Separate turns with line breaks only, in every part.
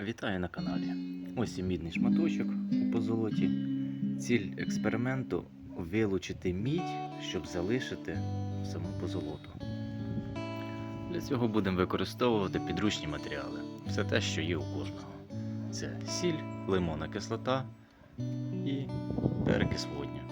Вітаю на каналі. Ось і мідний шматочок у позолоті. Ціль експерименту вилучити мідь, щоб залишити саму позолоту. Для цього будемо використовувати підручні матеріали. Все те, що є у кожного. Це сіль, лимонна кислота і перекис водню.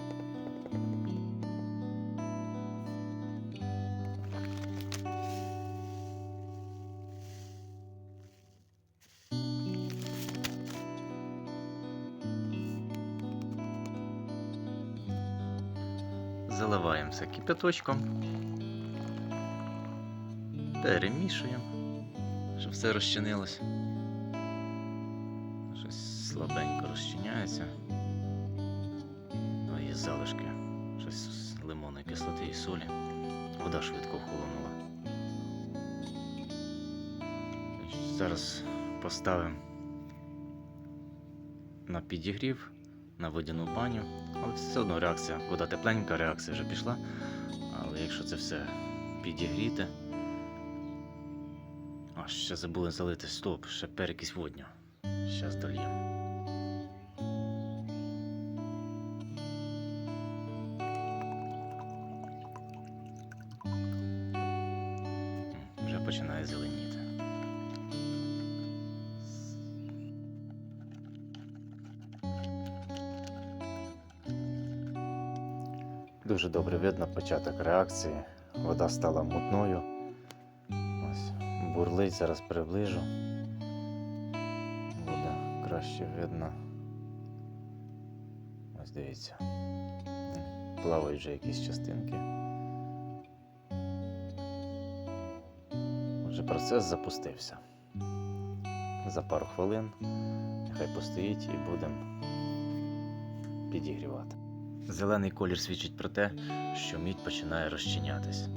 Заливаємо все кипяточком. Перемішуємо, щоб все розчинилось. Щось слабенько розчиняється. Ну, є залишки. Щось з лимонної кислоти і солі. Вода швидко охолонула. Зараз поставимо на підігрів на водяну баню. Але все одно реакція, вода тепленька, реакція вже пішла. Але якщо це все підігріти. А, ще забули залити стоп, ще перекись водню. Щас дольємо. Вже починає зеленіти. Дуже добре видно початок реакції. Вода стала мутною. Ось, бурлить, зараз приближу. Буде краще видно. Ось дивіться. Плавають вже якісь частинки. Отже, процес запустився. За пару хвилин нехай постоїть і будемо підігрівати. Зелений колір свідчить про те, що мідь починає розчинятись.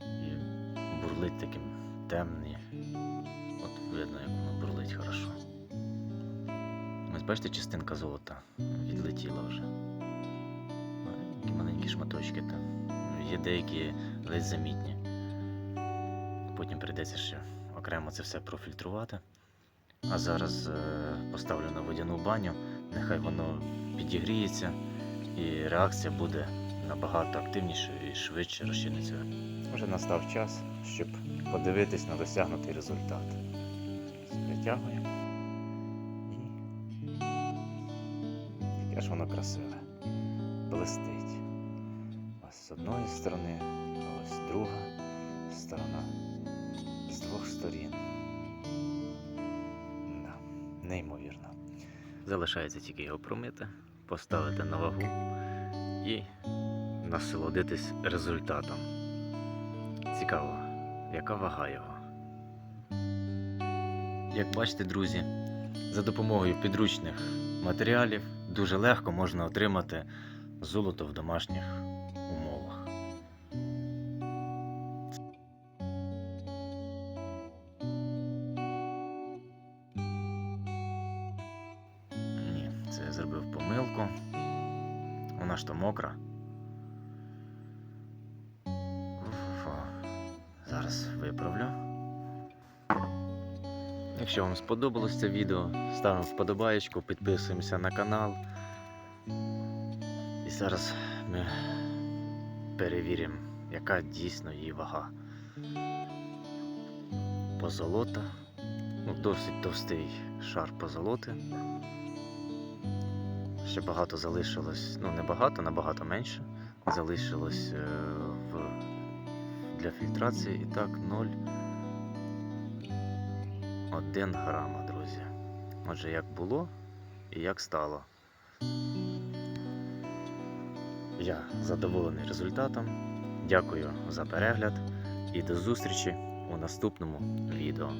І бурлить таким темний. От видно, як воно бурлить хорошо. Ось бачите, частинка золота відлетіла вже. Маленькі маленькі шматочки там. Є деякі ледь замітні. Потім прийдеться ще окремо це все профільтрувати. А зараз е, поставлю на водяну баню, нехай воно підігріється і реакція буде набагато активнішою і швидше розчиниться. Вже настав час, щоб подивитись на досягнутий результат. Притягуємо. І яке ж воно красиве. Блистить. Ось з одної сторони, а ось друга сторона. З двох сторін. Да, неймовірно. Залишається тільки його промити, поставити на вагу і насолодитись результатом. Цікаво, яка вага його. Як бачите, друзі, за допомогою підручних матеріалів дуже легко можна отримати золото в домашніх це я зробив помилку. Вона ж то мокра. Зараз виправлю. Якщо вам сподобалось це відео, ставимо вподобаєчку, підписуємося на канал. І зараз ми перевіримо, яка дійсно її вага. Позолота. Ну, досить товстий шар позолоти. Ще багато залишилось, ну не багато, набагато менше. Залишилось е, в, для фільтрації. І так, 0,1 грама, друзі. Отже, як було і як стало. Я задоволений результатом. Дякую за перегляд і до зустрічі у наступному відео.